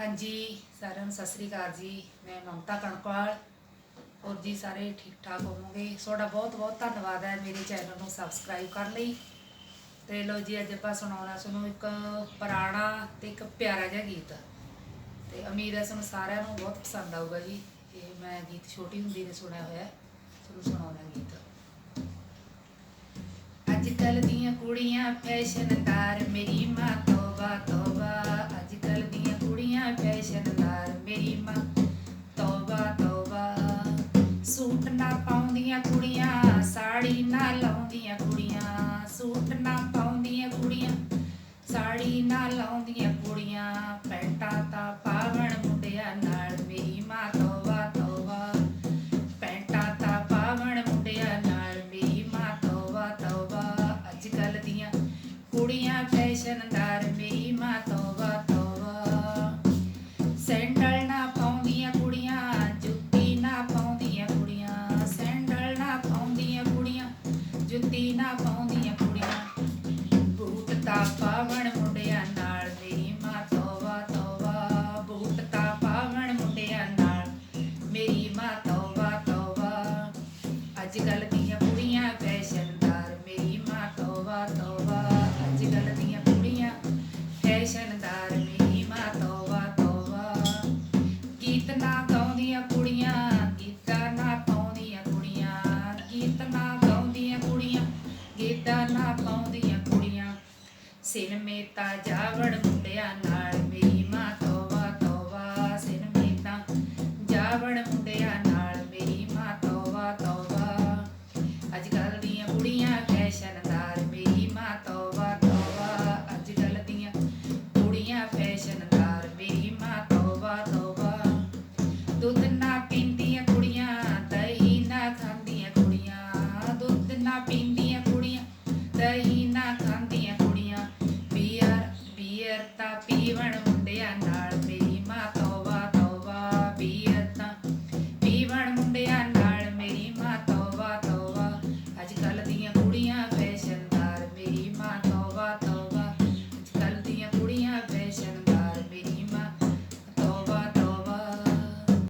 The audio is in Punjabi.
ਹਾਂਜੀ, ਸਾਰਿਆਂ ਨੂੰ ਸਤਿ ਸ੍ਰੀ ਅਕਾਲ ਜੀ। ਮੈਂ ਮਮਤਾ ਕਣਕਵਾਲ। ਔਰ ਜੀ ਸਾਰੇ ਠੀਕ ਠਾਕ ਹੋਵੋਗੇ? ਤੁਹਾਡਾ ਬਹੁਤ ਬਹੁਤ ਧੰਨਵਾਦ ਹੈ ਮੇਰੇ ਚੈਨਲ ਨੂੰ ਸਬਸਕ੍ਰਾਈਬ ਕਰਨ ਲਈ। ਤੇ ਲੋ ਜੀ, ਅੱਜ ਆਪਾਂ ਸੁਣਾਉਣਾ ਤੁਹਾਨੂੰ ਇੱਕ ਪੁਰਾਣਾ ਤੇ ਇੱਕ ਪਿਆਰਾ ਜਿਹਾ ਗੀਤ। ਤੇ ਉਮੀਦ ਹੈ ਤੁਹਾਨੂੰ ਸਾਰਿਆਂ ਨੂੰ ਬਹੁਤ ਪਸੰਦ ਆਊਗਾ ਜੀ। ਇਹ ਮੈਂ ਗੀਤ ਛੋਟੀ ਹੁੰਦੀ ਨੇ ਸੁਣਿਆ ਹੋਇਆ ਤੁਹਾਨੂੰ ਸੁਣਾਉਣਾ ਗੀਤ। ਅੱਜ ਕੱਲ ਦੀਆਂ ਕੁੜੀਆਂ ਫੈਸ਼ਨਦਾਰ ਮੇਰੀ ਮਾਂ ਤੋਬਾ ਸਾੜੀ ਨਾ ਲਾਉਂਦੀਆਂ ਕੁੜੀਆਂ, ਸੂਟ ਨਾ ਪਾਉਂਦੀਆਂ ਕੁੜੀਆਂ, ਸਾੜੀ ਨਾ ਲਾਉਂਦੀਆਂ ਕੁੜੀਆਂ, ਪੈਂਟਾਂ ਤਾਂ ਪਾਵਣ ਮੁੰਡਿਆਂ ਨਾਲ ਮੇਰੀ ਮਾਂ ਤੋਬਾ ਤੋਬਾ ਪੈਂਟਾਂ ਤਾਂ ਪਾਵਣ ਮੁੰਡਿਆਂ ਨਾਲ ਮੇਰੀ ਮਾਂ ਤੋਬਾ ਤੋਬਾ ਅੱਜ ਕੱਲ ਦੀਆਂ ਕੁੜੀਆਂ ਫੈਸ਼ਨ ਅੱਜ ਕੱਲ ਦੀਆਂ ਕੁੜੀਆਂ ਫੈਸ਼ਨਦਾਰ ਮੇਰੀ ਮਾਂ ਤੋਬਾ ਤੋਬਾ ਅੱਜ ਕੱਲ ಸಿನಿಮೆ ತಾಜಾವಡ ಮುಂದೆಯ